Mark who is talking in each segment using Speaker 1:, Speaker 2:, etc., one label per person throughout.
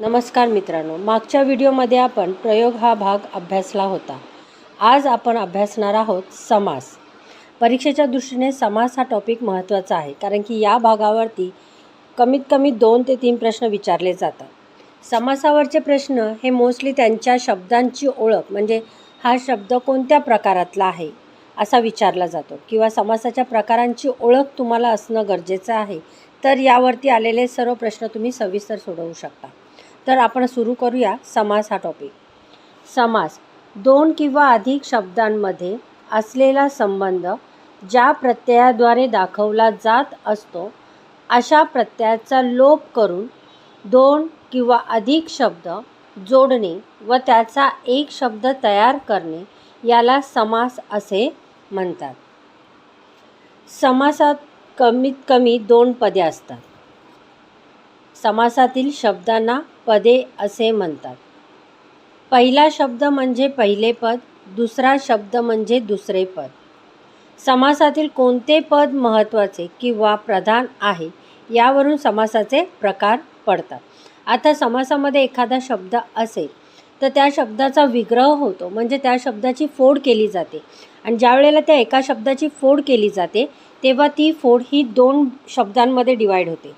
Speaker 1: नमस्कार मित्रांनो मागच्या व्हिडिओमध्ये आपण प्रयोग हा भाग अभ्यासला होता. आज आपण अभ्यासणार आहोत समास. परीक्षेच्या दृष्टीने समास हा टॉपिक महत्त्वाचा आहे कारण की या भागावरती कमीत कमी दोन ते तीन प्रश्न विचारले जातात. समासावरचे प्रश्न हे मोस्टली त्यांच्या शब्दांची ओळख म्हणजे हा शब्द कोणत्या प्रकारातला आहे असा विचारला जातो. किंवा समासाच्या प्रकारांची ओळख तुम्हाला असणं गरजेचं आहे तर यावरती आलेले सर्व प्रश्न तुम्ही सविस्तर सोडवू शकता. तर आपण सुरू करूया समास हा टॉपिक समास दोन किंवा अधिक शब्दांमध्ये असलेला संबंध ज्या प्रत्ययाद्वारे दाखवला जात असतो अशा प्रत्ययाचा लोप करून दोन किंवा अधिक शब्द जोडणे व त्याचा एक शब्द तयार करणे याला समास असे म्हणतात. समासात कमीत कमी दोन पदे असतात. समासातील शब्दांना पदे असे म्हणतात. पहिला शब्द म्हणजे पहिले पद दुसरा शब्द म्हणजे दुसरे पद. समासातील कोणते पद महत्त्वाचे किंवा प्रधान आहे यावरून समासाचे प्रकार पडतात. आता समासामध्ये एखादा शब्द असेल तर त्या शब्दाचा विग्रह होतो म्हणजे त्या शब्दाची फोड केली जाते. आणि ज्या वेळेला त्या एका शब्दाची फोड केली जाते तेव्हा ती फोड ही दोन शब्दांमध्ये डिवाईड होते.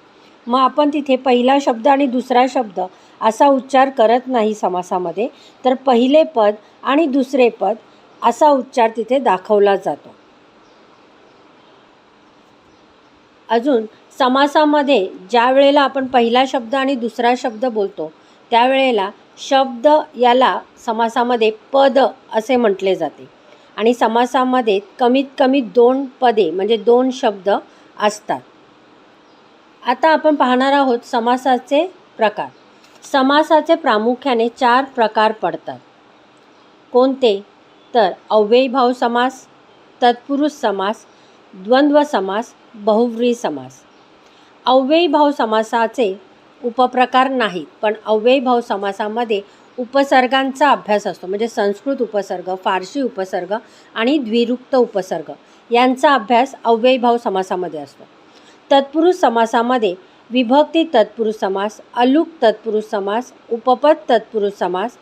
Speaker 1: मग आपण तिथे पहिला शब्द आणि दुसरा शब्द असा उच्चार करत नाही समासामध्ये. तर पहिले पद आणि दुसरे पद असा उच्चार तिथे दाखवला जातो. अजून समासामध्ये ज्या वेळेला आपण पहिला शब्द आणि दुसरा शब्द बोलतो त्यावेळेला शब्द याला समासामध्ये पद असे म्हटले जाते. आणि समासामध्ये कमीत कमी दोन पदे म्हणजे दोन शब्द असतात. आता आपण पाहणार आहोत समासाचे प्रकार. समासाचे प्रामुख्याने चार प्रकार पडतात. कोणते? तर अव्ययीभाव समास तत्पुरुष समास द्वंद्व समास बहुव्री समास. अव्ययीभाव समासाचे उपप्रकार नाहीत पण अव्ययीभाव समासामध्ये उपसर्गांचा अभ्यास असतो. म्हणजे संस्कृत उपसर्ग फारसी उपसर्ग आणि द्विरुक्त उपसर्ग यांचा अभ्यास अव्ययीभाव समासामध्ये असतो. तत्पुरुष समासामध्ये विभक्ती तत्पुरुष समास अलुक तत्पुरुष समास उपपद तत्पुरुष समास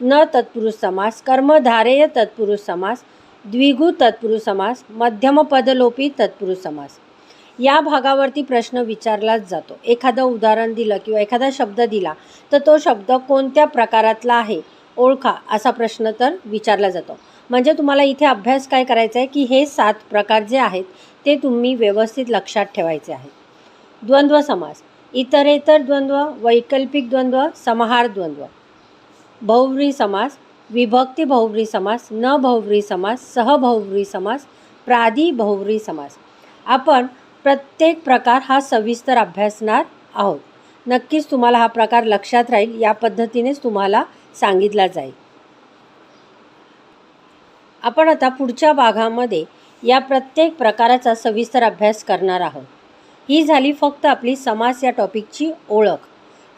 Speaker 1: न तत्पुरुष समास कर्मधारेय तत्पुरुष समास द्विगु तत्पुरुष समास मध्यमपदलोपी तत्पुरुष समास. या भागावरती प्रश्न विचारलाच जातो. एखादं उदाहरण दिलं किंवा एखादा शब्द दिला तर तो शब्द कोणत्या प्रकारातला आहे? ओळखा असा प्रश्न तर विचारला जातो. म्हणजे तुम्हाला इथे अभ्यास काय करायचा आहे की हे सात प्रकार जे आहेत ते तुम्ही व्यवस्थित लक्षात ठेवायचे आहेत. द्वंद्व समास. इतरेतर द्वंद्व वैकल्पिक द्वंद्व समाहार द्वंद्व. बहुव्री समास विभक्ती बहुव्री समास न बहुव्री समास सहबहुव्री समास प्रादी बहुव्री समास. आपण प्रत्येक प्रकार हा सविस्तर अभ्यासणार आहोत. नक्कीच तुम्हाला हा प्रकार लक्षात राहील या पद्धतीनेच तुम्हाला सांगितला जाईल. आपण आता पुढच्या भागामध्ये या प्रत्येक प्रकाराचा सविस्तर अभ्यास करणार आहोत. ही झाली फक्त आपली समास या टॉपिकची ओळख.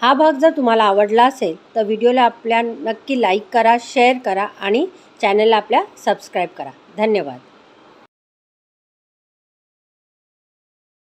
Speaker 1: हा भाग जर तुम्हाला आवडला असेल तर व्हिडिओला आपल्या नक्की लाईक करा शेअर करा आणि चॅनलला आपल्या सबस्क्राईब करा. धन्यवाद.